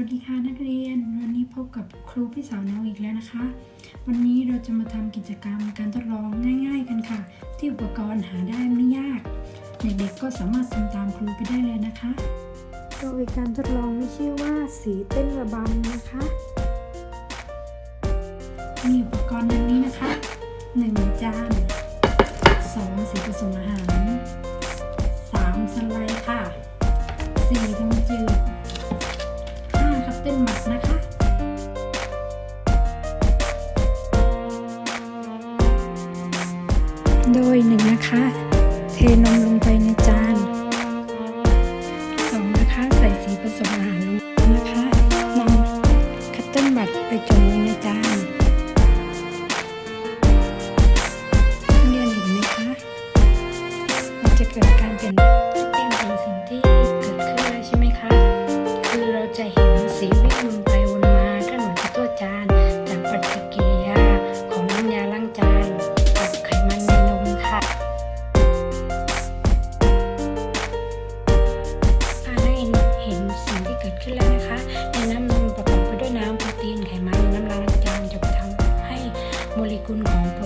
วัสดีค่ะนักเรียน วันนี้พบกับครูพี่สาวน้องอีกแล้วนะคะ วันนี้เราจะมาทำกิจกรรมการทดลองง่าย ๆ กันค่ะ ที่อุปกรณ์หาได้ไม่ยาก เด็กๆก็สามารถทำตามครูไปได้เลยนะคะโดยการทดลองไม่ชื่อว่าสีเต้นระบำนะคะมีอุปกรณ์ดังนี้นะคะ 1 จาน 2 สีผสมอาหาร 3 สไลด์ค่ะ4นมจืด โดยหนึ่งนะคะ เทนมลงไปในจานสองนะคะ ใส่สีผสมอาหารลงนะคะนำคัตเติ้ลบัตไปจุ่มลงในจานเรียนเห็นไหมคะ มันจะเกิดการเปลี่ยนแปลงเป็นสิ่งที่เกิดขึ้นแล้ใช่ไหมคะ คือเราจะเห็นสีวิ่งวนไป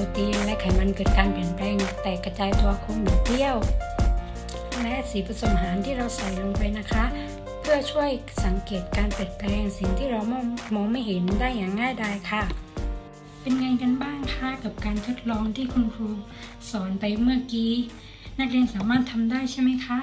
โปรตีนและไขมันเกิดการเปลี่ยนแปลง แตกกระจายตัวคงบิดเบี้ยว และสีผสมอาหารที่เราใส่ลงไปนะคะ เพื่อช่วยสังเกตการเปลี่ยนแปลงสิ่งที่เรามองมองไม่เห็นได้อย่างง่ายดายค่ะ เป็นไงกันบ้างคะกับการทดลองที่คุณครูสอนไปเมื่อกี้ นักเรียนสามารถทำได้ใช่ไหมคะ